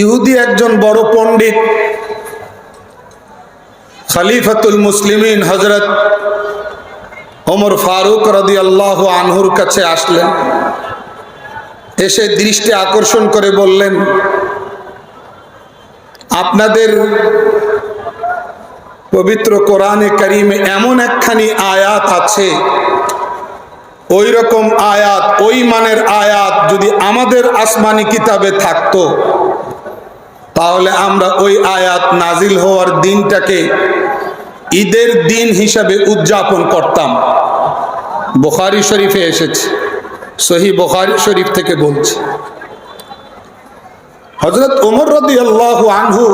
ইহুদি একজন বড় পণ্ডিত। খালিফাতুল মুসলিমিন হজরত ওমর ফারুক রদি আল্লাহ আনহুর কাছে আসলেন। এসে দৃষ্টি আকর্ষণ করে বললেন, আপনাদের পবিত্র কোরআনে করিমে এমন একখানি আয়াত আছে। ওই রকম আয়াত, ওই মানের আয়াত যদি আমাদের আসমানি কিতাবে থাকতো তাহলে আমরা ওই আয়াত নাজিল হওয়ার দিনটাকে ঈদের দিন হিসাবে উদযাপন করতাম। বুখারি শরীফে এসেছে, সহি বুখারি শরীফ থেকে বলছে। হজরত ওমর রদি আল্লাহ আনহু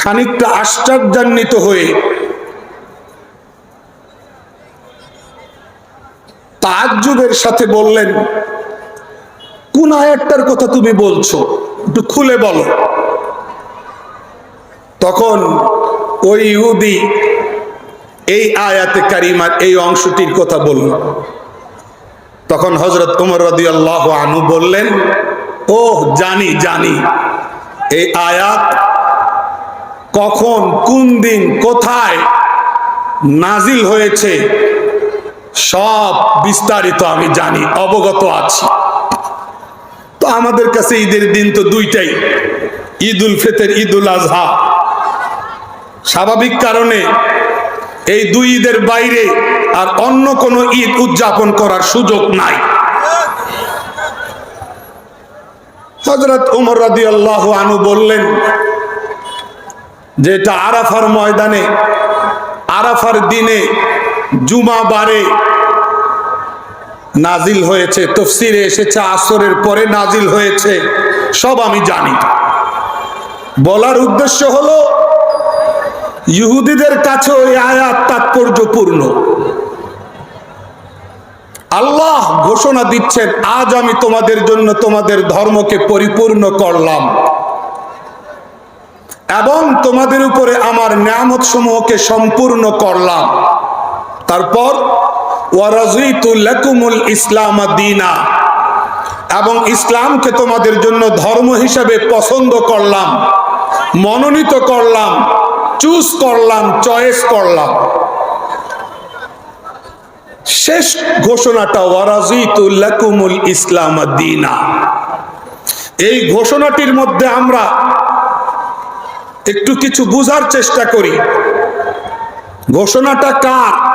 খানিকটা আশ্চর্যান্বিত হয়ে তাজ্জুবের সাথে বললেন কোন আয়াতটার কথা তুমি বলছো? একটু খুলে বলো। তখন ওই ইহুদি এই আয়াতে কারিমার এই অংশটির কথা বলল। তখন হজরত উমর রদি আল্লাহ আনু বললেন ও জানি জানি, এই আয়াত কখন, কোন দিন, কোথায় নাজিল হয়েছে, সব বিস্তারিত আমি জানি, অবগত আছি। তো আমাদের কাছে ঈদের দিন তো দুইটাই। ঈদ উল ফেতের ঈদ উল আজহা। স্বাভাবিক কারণে এই দুই ঈদের বাইরে আর অন্য কোনো ঈদ উদযাপন করার সুযোগ নাই। হজরত উমর রাদি আল্লাহ আনু বললেন যে এটা আরাফার ময়দানে, আরাফার দিনে জুমা বারে নাজিল হয়েছে, তফসিরে এসেছে, আসরের পরে নাজিল হয়েছে, সব আমি জানি। বলার উদ্দেশ্য হলো, ইহুদিদের কাছে ওই আয়াত তাৎপর্যপূর্ণ। আল্লাহ ঘোষণা দিচ্ছেন, আজ আমি তোমাদের জন্য তোমাদের ধর্মকে পরিপূর্ণ করলাম। এবং তোমাদের উপরে আমার নিয়ামত সমূহকে সম্পূর্ণ করলাম। তারপর ওয়ারাজুল ইসলাম এবং ইসলামকে তোমাদের জন্য ধর্ম হিসাবে পছন্দ করলাম, মনোনীত করলাম, চুজ করলাম, চয়েস করলাম। শেষ ঘোষণাটা ওয়ারাজুল ইসলাম দিনা। এই ঘোষণাটির মধ্যে আমরা একটু কিছু বুঝার চেষ্টা করি। ঘোষণাটা কার?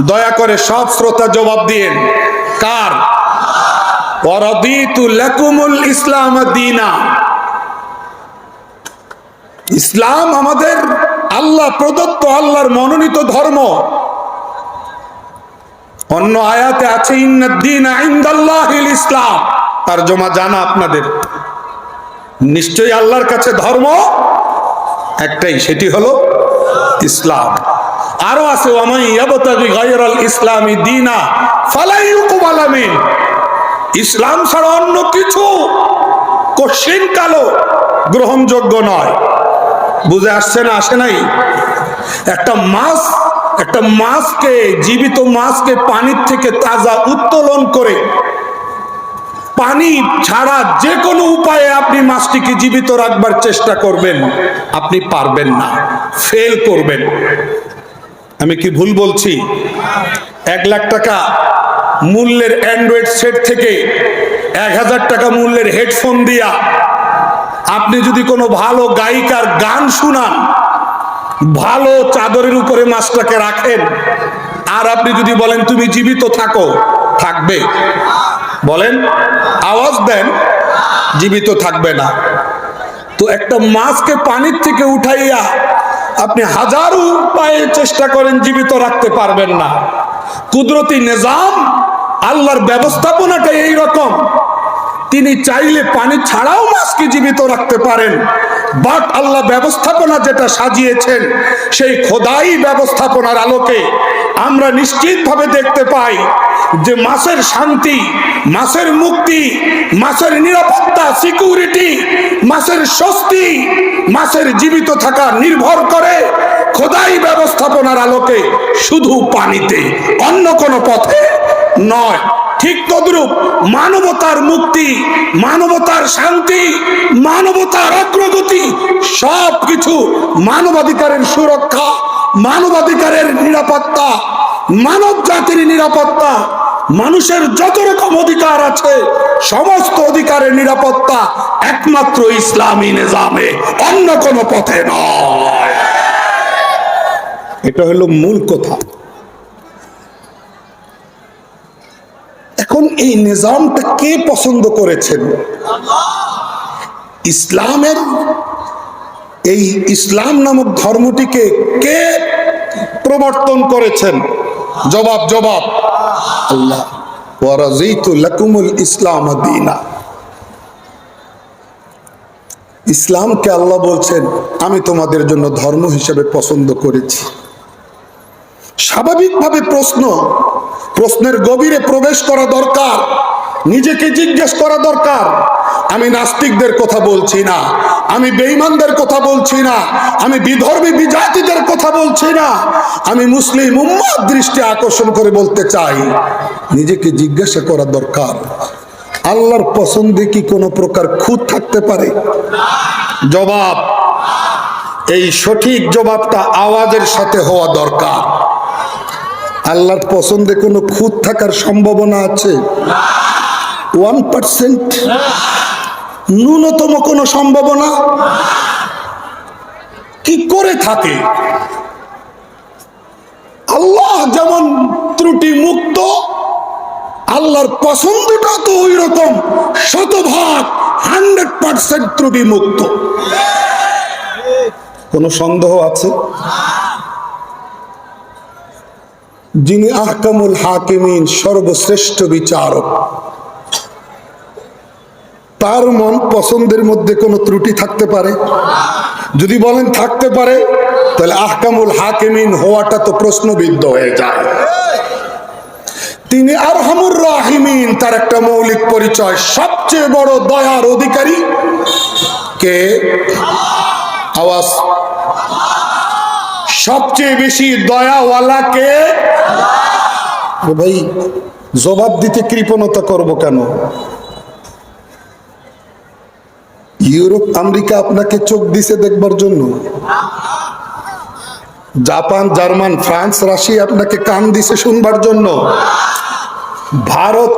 দয়া করে সব শ্রোতা জবাব দিয়েন কার? ইসলাম দিনা। ইসলাম আমাদের আল্লাহ প্রদত্ত আল্লাহর মনোনীত ধর্ম। অন্য আয়াতে আছে ইসলাম। তার জমা জানা আপনাদের। নিশ্চয়ই আল্লাহর কাছে ধর্ম একটাই, সেটি হলো ইসলাম। আরও আছে ওয়ামাই ইয়াবতাগি গায়রাল ইসলামি দিনা, ফালাই ইউকবাল মিন ইসলাম ছাড়া অন্য কিছু কঠিন কালো গ্রহণযোগ্য নয়। বুঝে আসছে না, আসে নাই? একটা মাছ, একটা মাছকে, জীবিত মাছকে পানির থেকে তাজা উত্তোলন করে, পানি ছাড়া যে কোনো উপায়ে আপনি মাছটিকে জীবিত রাখবার চেষ্টা করবেন। আপনি পারবেন না, ফেল করবেন। আমি কি ভুল বলছি? এক লাখ টাকা মূল্যের অ্যান্ড্রয়েড সেট থেকে এক হাজার টাকা মূল্যের হেডফোন দিয়া আপনি যদি কোনো ভালো গায়িকার গান শুনান, ভালো চাদরের উপরে মাছটাকে রাখেন, আর আপনি যদি বলেন, তুমি জীবিত থাকো। থাকবে। বলেন, আওয়াজ দেন, জীবিত থাকবে না। তো একটা মাছকে পানির থেকে উঠাইয়া আপনি হাজারো উপায়ে চেষ্টা করেন, জীবিত রাখতে পারবেন না। কুদরতি নিজাম, আল্লাহর ব্যবস্থাপনাটা এই রকম তিনি চাইলে পানি ছাড়াও মাছকে জীবিত রাখতে পারেন বাট আল্লাহ ব্যবস্থাপনা যেটা সাজিয়েছেন, সেই খোদাই ব্যবস্থাপনার আলোকে আমরা নিশ্চিতভাবে দেখতে পাই যে মাছের শান্তি, মাছের মুক্তি, মাছের নিরাপত্তা, সিকিউরিটি, মাছের স্বস্তি, মাছের জীবিত থাকা নির্ভর করে খোদাই ব্যবস্থাপনার আলোকে শুধু পানিতে, অন্য কোনো পথে নয়। ঠিক তদ্রূপ মানবতার মুক্তি, মানবতার শান্তি, মানবতার অগ্রগতি সব কিছু মানবাধিকারের সুরক্ষা, মানবাধিকারের নিরাপত্তা মানব জাতির নিরাপত্তা, মানুষের যত রকম অধিকার আছে, সমস্ত অধিকারের নিরাপত্তা একমাত্র ইসলামী নিজামে, অন্য কোনো পথে নয়। এটা হলো মূল কথা। এখন এই নিজামটা কে পছন্দ করেছেন? ইসলামের এই ইসলাম নামক ধর্মটিকে কে প্রবর্তন করেছেন? জবাব জবাব। আল্লাহ ইসলাম ইসলামকে আল্লাহ বলছেন, আমি তোমাদের জন্য ধর্ম হিসেবে পছন্দ করেছি। স্বাভাবিকভাবে প্রশ্ন, প্রশ্নের গভীরে প্রবেশ করা দরকার, নিজেকে জিজ্ঞেস করা দরকার। আমি নাস্তিকদের কথা বলছি না। আমি বেঈমানদের কথা বলছি না। আমি বিধর্মী বিজাতিদের কথা বলছি না। আমি মুসলিম উম্মার দৃষ্টি আকর্ষণ করে বলতে চাই, নিজেকে জিজ্ঞাসা করা দরকার। আল্লাহর পছন্দে কি কোনো প্রকার খুঁত থাকতে পারে? জবাব, এই সঠিক জবাবটা আওয়াজের সাথে হওয়া দরকার। আল্লাহর পছন্দে কোনো খুঁত থাকার সম্ভাবনা আছে? ওয়ান পার্সেন্ট ন্যূনতম কোনো সম্ভাবনা? কি করে থাকে? আল্লাহ যেমন ত্রুটি মুক্ত, আল্লাহর পছন্দটা তো ওই রকম শতভাগ হান্ড্রেড পার্সেন্ট ত্রুটি মুক্ত। কোনো সন্দেহ আছে? যিনি আহকামুল হাকিমিন, সর্বশ্রেষ্ঠ বিচারক তার মন পছন্দের মধ্যে কোনো ত্রুটি থাকতে পারে। যদি বলেন থাকতে পারে, তাহলে আহকামুল হাকিমিন হওয়াটা তো প্রশ্নবিদ্ধ হয়ে যায়। তিনি আরহামুর রাহিমিন, তার একটা মৌলিক পরিচয়। সবচেয়ে বড় দয়ার অধিকারী কে? আওয়াজ। সবচেয়ে বেশি দয়াওয়ালা কে? ভাই, জবাব দিতে কৃপণতা করব কেন? ইউরোপ, আমেরিকা আপনাকে চোখ দিছে দেখবার জন্য। জাপান, জার্মান, ফ্রান্স, রাশিয়া আপনাকে কান দিছে শুনবার জন্য। ভারত,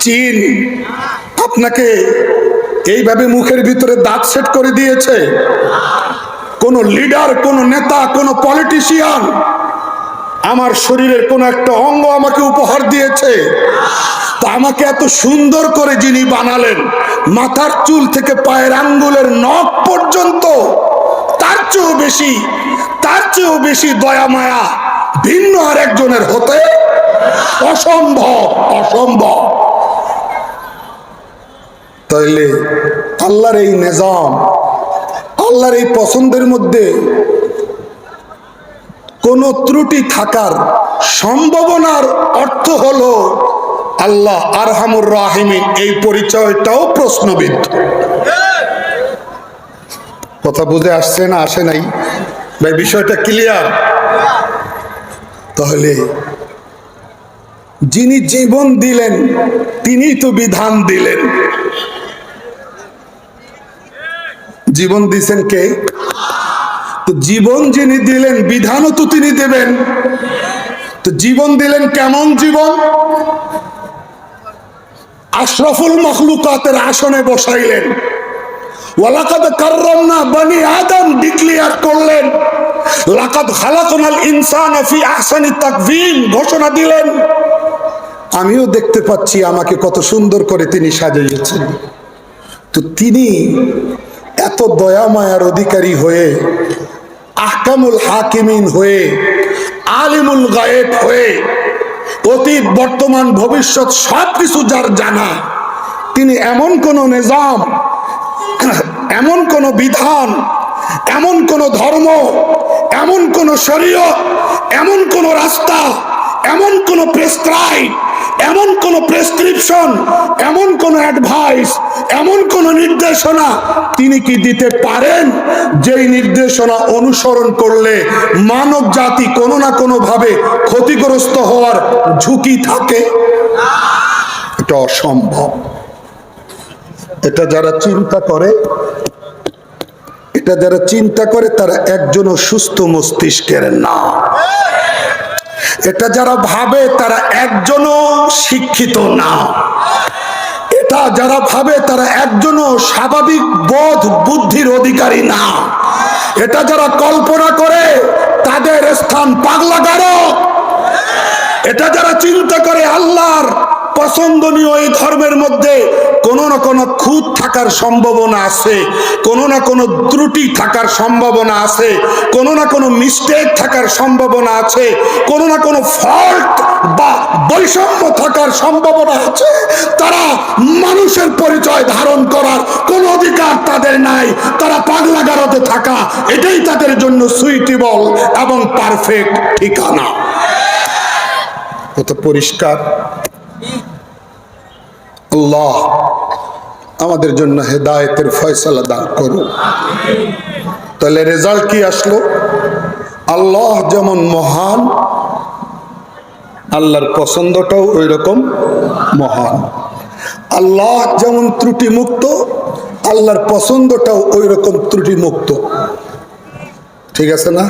চীন আপনাকে এইভাবে মুখের ভিতরে দাঁত সেট করে দিয়েছে। কোন লিডার, কোন নেতা, কোন পলিটিশিয়ান আমার শরীরের কোন একটা অঙ্গ আমাকে উপহার দিয়েছে। তা আমাকে এত সুন্দর করে যিনি বানালেন, মাথার চুল থেকে পায়ের আঙ্গুলের নখ পর্যন্ত, তার চেয়েও বেশি, তার চেয়েও বেশি দয়া, মায়া, ভিন্ন আর একজনের হতে অসম্ভব অসম্ভব। তাইলে আল্লাহর এই নিজাম, আল্লাহর এই পছন্দের মধ্যে কোন ত্রুটি থাকার সম্ভাবনার অর্থ হলো আল্লাহ আরহামুর রাহিমিন। এই পরিচয়টাও প্রশ্নবিদ্ধ। কথা বুঝে আসছে না আসে নাই? ভাই, বিষয়টা ক্লিয়ার তাহলে যিনি জীবন দিলেন তিনি তো বিধান দিলেন। জীবন দিছেন কে? তো জীবন যিনি দিলেন, বিধানও তো তিনি দেবেন। তো জীবন দিলেন কেমন জীবন? আশরাফুল মখলুকাতের আসনে বসাইলেন। ইনসান ঘোষণা দিলেন। আমিও দেখতে পাচ্ছি আমাকে কত সুন্দর করে তিনি সাজিয়েছেন। তো তিনি এত দয়া মায়ার অধিকারী হয়ে আহকামুল হাকিমিন হয়ে, আলিমুল গায়েব হয়ে, অতীত, বর্তমান, ভবিষ্যৎ সব কিছু যার জানা, তিনি এমন কোন নিজাম, এমন কোন বিধান, এমন কোন ধর্ম, এমন কোন শরীয় এমন কোন রাস্তা এমন কোন প্রেসক্রাইব এমন কোন প্রেসক্রিপশন এমন কোন অ্যাডভাইস এমন কোন নির্দেশনা তিনি কি দিতে পারেন? যেই নির্দেশনা অনুসরণ করলে মানব জাতি কোনো না কোনো ভাবে ক্ষতিগ্রস্ত হওয়ার ঝুঁকি থাকে? এটা অসম্ভব। এটা যারা চিন্তা করে, এটা যারা চিন্তা করে, তারা একজনও সুস্থ মস্তিষ্কের না। এটা যারা ভাবে, তারা একজনও শিক্ষিত না। এটা যারা ভাবে, তারা একজনও স্বাভাবিক বোধ বুদ্ধির অধিকারী না। এটা যারা কল্পনা করে, তাদের স্থান পাগলা এটা যারা চিন্তা করে, আল্লাহর পছন্দনীয় এই ধর্মের মধ্যে কোনো না কোনো খুঁত থাকার সম্ভাবনা আছে, কোনো না কোনো ত্রুটি থাকার সম্ভাবনা আছে, কোনো না কোনো মিস্টেক থাকার সম্ভাবনা আছে, কোনো না কোনো ফল্ট বা বৈষম্য থাকার সম্ভাবনা আছে। তারা মানুষের পরিচয় ধারণ করার কোনো অধিকার তাদের নাই। তারা পাগলাগারতে থাকা, এটাই তাদের জন্য সুইটেবল এবং পারফেক্ট ঠিকানা। কত পরিষ্কার। আল্লাহ, আমাদের জন্য হেদায়েতের ফয়সালা দান করুন। তাহলে রেজাল্ট কি আসলো? আল্লাহ যেমন মহান, আল্লাহর পছন্দটাও ওই রকম মহান। আল্লাহ যেমন ত্রুটি মুক্ত আল্লাহর পছন্দটাও ওই রকম ত্রুটি মুক্ত ঠিক আছে না?